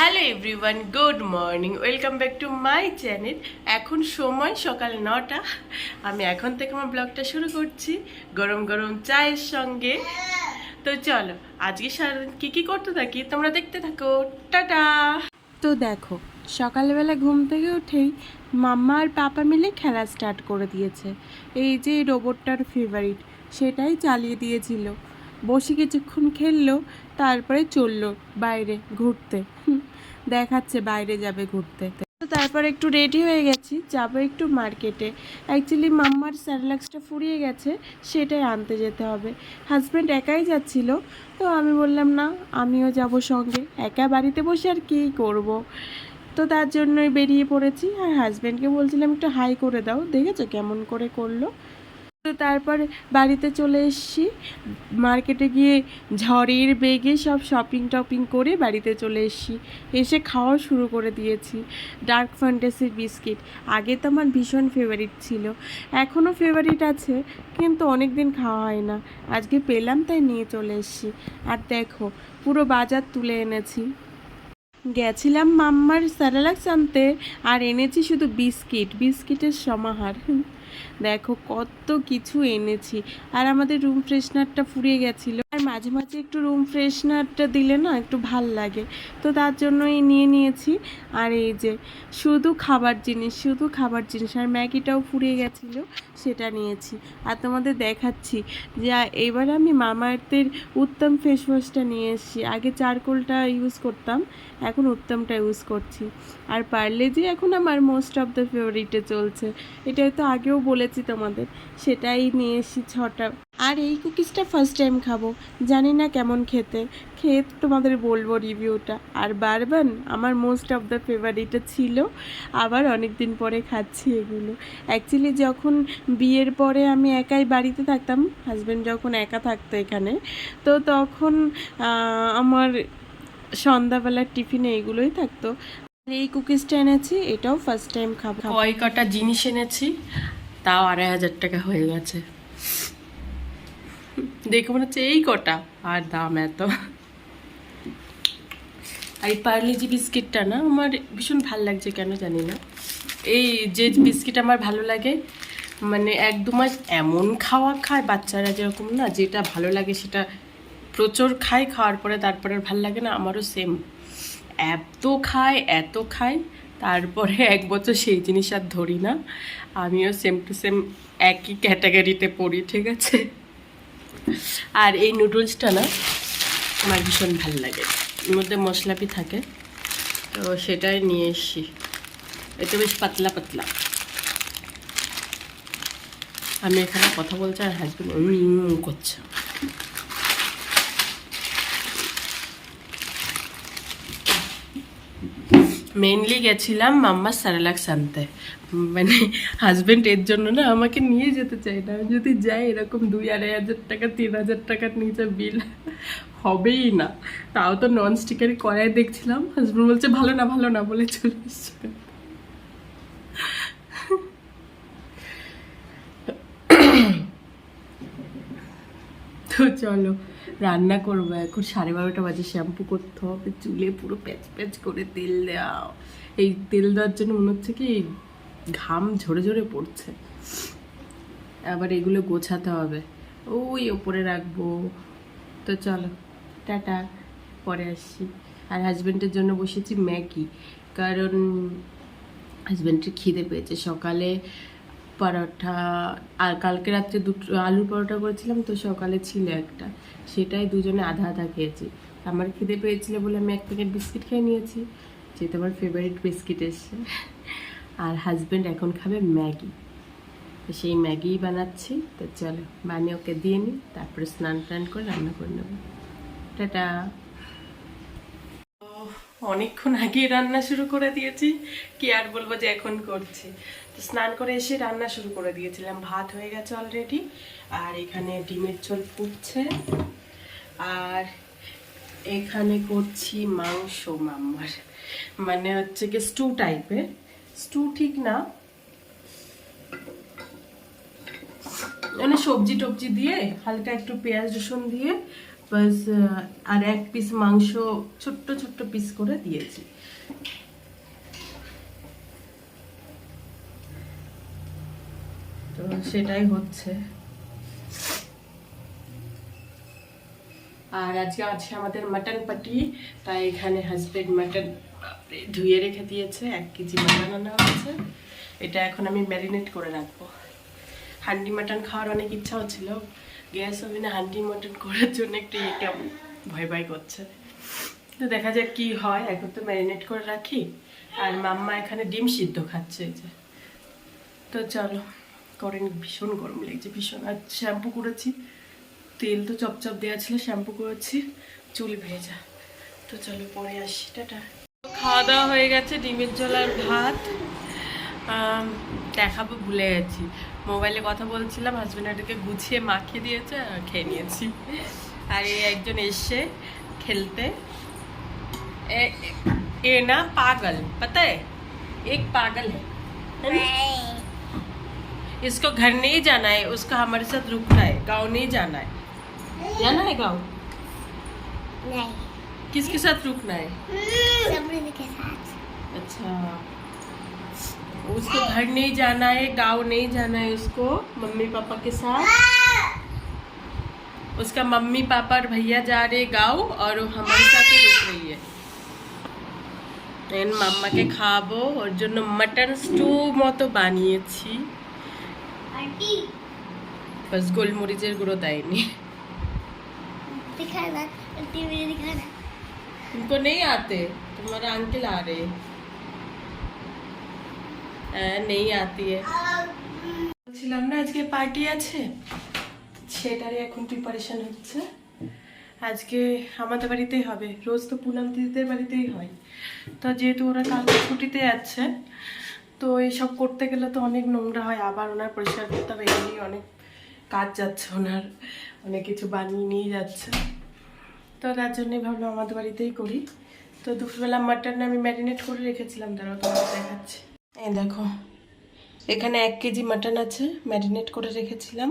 Hello everyone, good morning, welcome back to my channel. এখন সময় সকাল নটা, আমি এখন থেকে আমার ব্লগটা শুরু করছি, গরম গরম চায়ের সঙ্গে। তো চলো, আজকে সারাদিন কী কী করতে থাকি তোমরা দেখতে থাকো। টাটা! তো দেখো, সকালবেলা ঘুম থেকে উঠেই মাম্মা আর পাপা মিলে খেলা স্টার্ট করে দিয়েছে। এই যে রোবটটার ফেভারিট সেটাই চালিয়ে দিয়েছিল। বসে কিছুক্ষণ খেললো, তারপরে চলল বাইরে ঘুরতে। দেখাচ্ছে বাইরে যাবে ঘুরতে। তো তারপর একটু রেডি হয়ে গেছি, যাব একটু মার্কেটে অ্যাকচুয়ালি মাম্মার স্যারলাক্সটা ফুরিয়ে গেছে, সেটাই আনতে যেতে হবে। হাজব্যান্ড একাই যাচ্ছিল, তো আমি বললাম, না, আমিও যাব সঙ্গে। একা বাড়িতে বসে আর কী করব। তো তার জন্যই বেরিয়ে পড়েছি। আর হাজব্যান্ডকে বলছিলাম, একটু হাই করে দাও। দেখেছ কেমন করে করল? তো তারপর বাড়িতে চলে এসেছি। মার্কেটে গিয়ে ঝড়ের বেগে সব শপিং টপিং করে বাড়িতে চলে এসেছি। এসে খাওয়া শুরু করে দিয়েছি। ডার্ক ফ্যান্টাসির বিস্কিট। আগে তো আমার ভীষণ ফেভারিট ছিল। এখনও ফেভারিট আছে, কিন্তু অনেক দিন খাওয়া হয় না। আজকে পেলাম, তাই নিয়ে চলে এসেছি। আর দেখো, পুরো বাজার তুলে এনেছি। গেছিলাম মাম্মার স্যারালাক্স আনতে, আর এনেছি শুধু বিস্কিট। বিস্কিটের সমাহার। দেখো কত কিছু এনেছি। আর আমাদের রুম ফ্রেশনারটা ফুরিয়ে গেছিল। মাঝে মাঝে একটু রুম ফ্রেশনারটা দিলে না একটু ভালো লাগে। তো তার জন্যই নিয়ে নিয়েছি। আর এই যে শুধু খাবার জিনিস, শুধু খাবার জিনিস, আর ম্যাগিটাও ফুরিয়ে গেছিল, সেটা নিয়েছি। আর তোমাদের দেখাচ্ছি যে এবার আমি মামাআর্থের উত্তম ফেস ওয়াশটা নিয়ে এসেছি। আগে চারকোলটা ইউজ করতাম, এখন উত্তমটা ইউজ করছি। আর পারলে যে এখন আমার মোস্ট অফ দ্য ফেভারিটে চলছে। এটা তো আগেও বলেছি তোমাদের, সেটাই নিয়ে এসেছি ছটা আর এই কুকিজটা ফার্স্ট টাইম খাব। জানি না কেমন খেতে। খেয়ে তোমাদের বলব রিভিউটা। আর বারবান, আমার মোস্ট অফ দ্য ফেভারিটে ছিল, আবার অনেক দিন পরে খাচ্ছি এগুলো। অ্যাকচুয়ালি যখন বিয়ের পরে আমি একাই বাড়িতে থাকতাম হাজব্যান্ড যখন একা থাকতো এখানে, তো তখন আমার সন্ধ্যাবেলার টিফিনে এগুলোই থাকতো। এই কুকিজটা এনেছি, এটাও ফার্স্ট টাইম খাব। কয় কটা জিনিস এনেছি, তাও আড়াই হাজার টাকা হয়ে গেছে। দেখে মনে হচ্ছে এই কটা। আর দাম এত। আর এই পার্লেজি বিস্কিটটা না, আমার ভীষণ ভালো লাগছে কেন জানি না। এই যে বিস্কিট আমার ভালো লাগে মানে এক দু মাস এমন খাওয়া খায় বাচ্চারা যেরকম না, যেটা ভালো লাগে সেটা প্রচুর খায়, খাওয়ার পরে তারপরে ভালো লাগে না, আমারও সেম এত খায় এত খায়, তারপরে এক বছর সেই জিনিস আর ধরি না। আমিও সেম টু সেম একই ক্যাটাগরিতে পড়ি, ঠিক আছে? আর এই নুডলসটা না আমার ভীষণ ভালো লাগে। এর মধ্যে মশলাপি থাকে, তো সেটাই নিয়ে এসছি। এটা বেশ পাতলা পাতলা। আমি এখানে কথা বলছি আর হাজব্যান্ড করছে। মেনলি গেছিলাম মাম্মার স্যারেলাক্স আনতে মানে হাজব্যান্ড এর জন্য না আমাকে নিয়ে যেতে চাই না। আমি যদি যাই এরকম দুই আড়াই হাজার টাকা, তিন হাজার টাকার নিচে বিল হবেই না। তাও তো নন স্টিকারি করাই দেখছিলাম। হাজব্যান্ড বলছে, ভালো না ভালো না, বলে চলে এসছে। তো চলো, রান্না করব এখন। সাড়ে বারোটা বাজে, শ্যাম্পু করতে হবে, চুলে পুরো প্যাচ প্যাচ করে তেল দেওয়া। এই তেল দেওয়ার জন্য মনে হচ্ছে কি ঘাম ঝরে ঝরে পড়ছে। আবার এগুলো গোছাতে হবে। ওই ওপরে রাখব। তো চলো, টাটা, পরে আসছি। আর হাজব্যান্ডের জন্য বসেছি ম্যাগি, কারণ হাজব্যান্ডের খিদে পেয়েছে। সকালে পরোটা, আর কালকে রাত্রে দুটো আলুর পরোটা করেছিলাম, তো সকালে ছিল একটা। সেটাই দুজনে আধা আধা খেয়েছি। আমার খিদে পেয়েছিল বলে আমি এক প্যাকেট বিস্কিট খেয়ে নিয়েছি যেহেতু আমার ফেভারিট বিস্কিট এসছে। আর হাজব্যান্ড এখন খাবে ম্যাগি। সেই ম্যাগিই বানাচ্ছি, তো চলো, বানিয়ে ওকে দিয়ে নিই, তারপরে স্নান টান করে রান্না করে নেব। টাটা! অনেকক্ষণ আগে রান্না শুরু করে দিয়েছি, কি আর বলব যে এখন করছি। স্নান করে এসে রান্না শুরু করে দিয়েছিলাম। ভাত হয়ে গেছে অলরেডি আর এখানে ডিমের ঝোল ফুটছে। আর এখানে করছি মাংস মাম্মার মানে হচ্ছে কি স্টু টাইপের স্টু ঠিক না। মানে সবজি টবজি দিয়ে হালকা একটু পেঁয়াজ রসুন দিয়ে আর এক পিস মাংস ছোট্ট ছোট্ট পিস করে দিয়েছি। তো সেটাই হচ্ছে। আর আজকে আছে আমাদের মাটন পাটি তাই এখানে হাজবেন্ড মাটন ধুয়ে রেখে দিয়েছে, এক কেজি মাটন আনা হয়েছে। এটা এখন আমি ম্যারিনেট করে রাখব। হান্ডি মাটন খাওয়ার অনেক ইচ্ছা হচ্ছিল। গ্যাস ওভেনে হান্ডি মাটন করার জন্য একটু ইয়ে কেমন, ভয় ভয় করছে। তো দেখা যাক কি হয়, এখন তো ম্যারিনেট করে রাখি। আর মাম্মা এখানে ডিম সিদ্ধ খাচ্ছে এই যে। তো চলো। করেন, ভীষণ গরম লেগেছে, ভীষণ। আর শ্যাম্পু করেছি, তেল তো চপচপ দেওয়া ছিল, শ্যাম্পু করেছি, চুল ভেজা। তো চলো পরে আসি, টাটা। খাওয়া দাওয়া হয়ে গেছে, ডিমের জল আর ভাত। দেখাবো, ভুলে গেছি। মোবাইলে কথা বলছিলাম হাজব্যান্ডটাকে গুছিয়ে মাখিয়ে দিয়েছে, আর খেয়ে নিয়েছি। আর এই একজন এসে খেলতে। এ না, পাগল, পাতায়? এক পাগল। হ্যাঁ इसको घर नहीं जाना है उसको हमारे साथ रुकना है गांव नहीं जाना है जाना है गांव नहीं किसके साथ रुकना है समृद्धि के साथ अच्छा उसको घर नहीं जाना है गांव नहीं जाना है उसको मम्मी पापा के साथ उसका मम्मी पापा और भैया जा रहे गांव और वो हमारे साथ ही रुक रही है এন মাম্মাকে খাওয়াবো ওর জন্য মাটন স্টু মতো বানিয়েছি आंटी বাস গোলমরিচের গুঁড়ো দেয়নি दिखाना आंटी मुझे दिखाना तुमको नहीं आते तुम्हारा अंकल आ रहे हैं। হ্যাঁ, নেই আতি है বলছিলাম না আজকে পার্টি আছে সেটারই এখন প্রিপারেশন হচ্ছে আজকে আমাদের বাড়িতেই হবে রোজ তো পুনাম দিদিদের বাড়িতেই হয় তো যেহেতু ওরা কালকে ছুটিতে যাচ্ছে তো এইসব করতে গেলে তো অনেক নোংরা হয়। আবার ওনার পরিষ্কার করতে হবে, এমনি অনেক কাজ যাচ্ছে ওনার, অনেক কিছু বানিয়ে নিয়ে যাচ্ছে। তো তার জন্যই ভাবলাম আমাদের বাড়িতেই করি। তো দুপুরবেলা মাটন আমি ম্যারিনেট করে রেখেছিলাম তারাও তোমাকে দেখাচ্ছি। এই দেখো, এখানে এক কেজি মাটন আছে ম্যারিনেট করে রেখেছিলাম।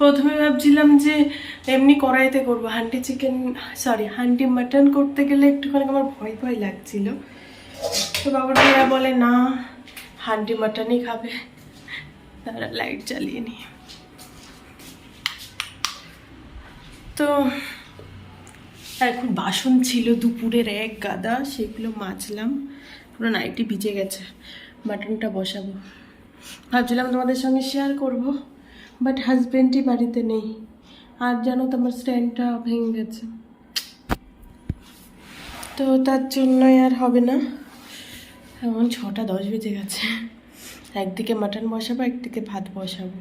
প্রথমে ভাবছিলাম যে এমনি কড়াইতে করব, handi chicken sorry handi mutton করতে গেলে একটুখানি আমার ভয় ভয় লাগছিল। তো বাবার ভাইয়া বলে, না হান্ডি মাটনই খাবে। তারা লাইট জ্বালিয়ে নি তো এখন বাসন ছিল দুপুরের এক গাদা, সেগুলো মাজলাম। পুরো নাইটি ভিজে গেছে। মাটনটা বসাবো। ভাবছিলাম তোমাদের সঙ্গে শেয়ার করব বাট হাজব্যান্ডই বাড়িতে নেই। আর জানো তো আমার স্ট্যান্ডটা ভেঙে গেছে। তো তার জন্যই আর হবে না। এখন ছটা দশ বেজে গেছে। একদিকে মাটন বসাবো, একদিকে ভাত বসাবো।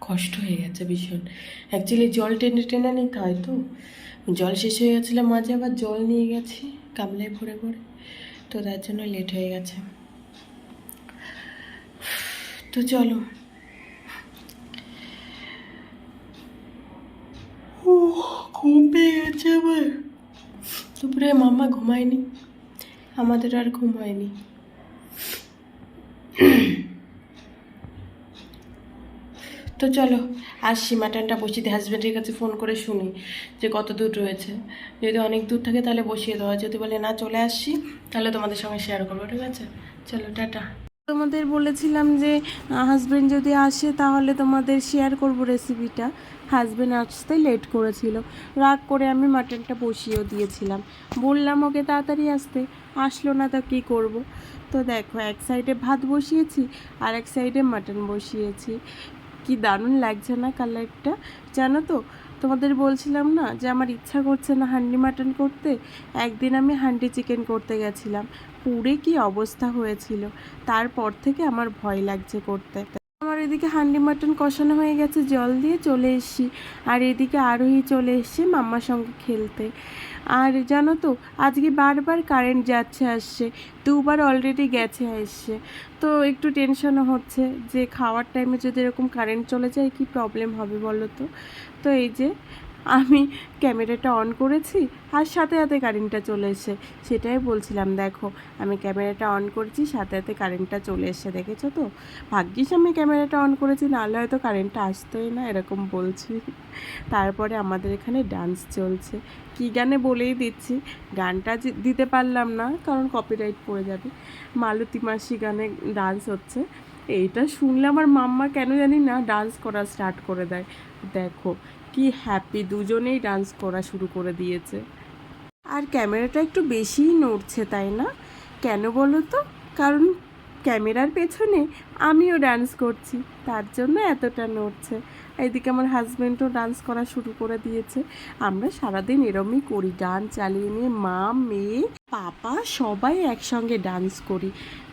কষ্ট হয়ে গেছে ভীষণ। অ্যাকচুয়ালি জল টেনে টেনে নিতে হয় তো। জল শেষ হয়ে গেছিল, মাঝে আবার জল নিয়ে গেছি, গামলায় ভরে ভরে। তো তার জন্য লেট হয়ে গেছে। তো চলো। ঘুম পেয়ে গেছে আবার দুপুরে মাম্মা ঘুমায়নি? আমাদের আর ঘুম হয়নি। তো চলো আসছি মাটনটা বসিয়ে দিই হাজব্যান্ডের কাছে ফোন করে শুনি যে কত দূর রয়েছে। যদি অনেক দূর থাকে তাহলে বসিয়ে দেওয়া যদি বলে না চলে আসছি, তাহলে তোমাদের সঙ্গে শেয়ার করব, ঠিক আছে? চলো, টাটা। তোমাদের বলেছিলাম যে হাজব্যান্ড যদি আসে তাহলে তোমাদের শেয়ার করব রেসিপিটা হাজব্যান্ড আসতে লেট করেছিল। রাগ করে আমি মাটনটা বসিয়েও দিয়েছিলাম। বললাম, ওকে তাড়াতাড়ি আসতে। আসলো না তা কী করব? তো দেখো, এক সাইডে ভাত বসিয়েছি, আর এক সাইডে মাটন বসিয়েছি। কি দারুণ লাগছে না কালারটা জানো তো তোমাদের বলছিলাম না যে আমার ইচ্ছা করছে না হান্ডি মাটন করতে? একদিন আমি হান্ডি চিকেন করতে গেছিলাম। পুরে কি অবস্থা হয়েছিল? তারপর থেকে আমার ভয় লাগছে করতে। আমার এদিকে হান্ডি মাটন কষানো হয়ে গেছে, জল দিয়ে চলে এসছি। আর এদিকে আরোহী চলে এসছে মাম্মার সঙ্গে খেলতে। আর জানো তো, আজকে বারবার কারেন্ট যাচ্ছে, আসছে। দুবার অলরেডি গেছে এসছে তো একটু টেনশনও হচ্ছে যে, খাওয়ার টাইমে যদি এরকম কারেন্ট চলে যায়, কি প্রবলেম হবে বলো তো? তো এই যে আমি ক্যামেরাটা অন করেছি আর সাথে সাথে কারেন্টটা চলে এসে সেটাই বলছিলাম, দেখো, আমি ক্যামেরাটা অন করেছি, সাথে সাথে কারেন্টটা চলে এসে দেখেছ তো? ভাগ্যিস আমি ক্যামেরাটা অন করেছি, নাহলে হয়তো কারেন্টটা আসতোই না, এরকম বলছি। তারপরে আমাদের এখানে ডান্স চলছে। কী গানে বলেই দিচ্ছি, গানটা দিতে পারলাম না, কারণ কপিরাইট পড়ে যাবে। মালতী মাসি গানে ডান্স হচ্ছে। এইটা শুনলে আমার মাম্মা কেন জানি না, ডান্স করা স্টার্ট করে দেয়। দেখো কি হ্যাপি দুজনেই ডান্স করা শুরু করে দিয়েছে। আর ক্যামেরাটা একটু বেশিই নড়ছে, তাই না? কেন বলো তো? কারণ ক্যামেরার পেছনে আমিও ডান্স করছি, তার জন্য এতটা নড়ছে। এদিকে আমার হাজব্যান্ডও ডান্স করা শুরু করে দিয়েছে। আমরা সারাদিন এরমই করি গান চালিয়ে নিয়ে মা, মেয়ে, পাপা সবাই একসঙ্গে ডান্স করি।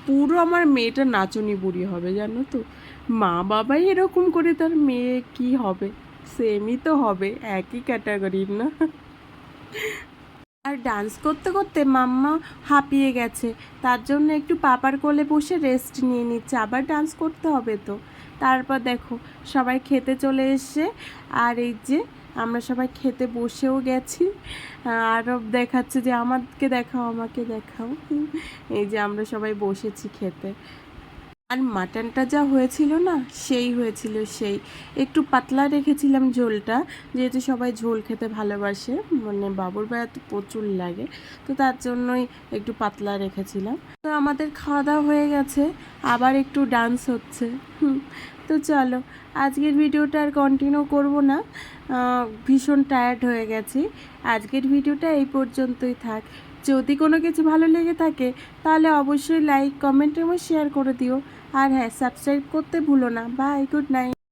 পুরো আমার মেয়েটা নাচনি বুড়ি হবে, জানো তো? মা বাবাই এরকম করে তার মেয়ে কি হবে? সেমই তো হবে, একই ক্যাটাগরির না? আর ডান্স করতে করতে মাম্মা হাঁপিয়ে গেছে। তার জন্য একটু পাপার কোলে বসে রেস্ট নিয়ে নিচ্ছে। আবার ডান্স করতে হবে তো। তারপর দেখো, সবাই খেতে চলে এসছে। আর এই যে, আমরা সবাই খেতে বসেও গেছি। আরও দেখাচ্ছে যে আমাকে দেখাও আমাকে দেখাও। এই যে আমরা সবাই বসেছি খেতে। আর মাটনটা যা হয়েছিল না, সেই হয়েছিল সেই। একটু পাতলা রেখেছিলাম ঝোলটা, যেহেতু সবাই ঝোল খেতে ভালোবাসে মানে বাবুর বেড়া তো প্রচুর লাগে, তো তার জন্যই একটু পাতলা রেখেছিলাম। তো আমাদের খাওয়া দাওয়া হয়ে গেছে, আবার একটু ডান্স হচ্ছে। তো চলো, আজকের ভিডিওটা আর কন্টিনিউ করব না। ভীষণ টায়ার্ড হয়ে গেছি। আজকের ভিডিওটা এই পর্যন্তই থাক। যদি কোনো কিছু ভালো লেগে থাকে, তাহলে অবশ্যই লাইক কমেন্ট এবং শেয়ার করে দিও। আর হ্যাঁ সাবস্ক্রাইব করতে ভুলো না। Bye good night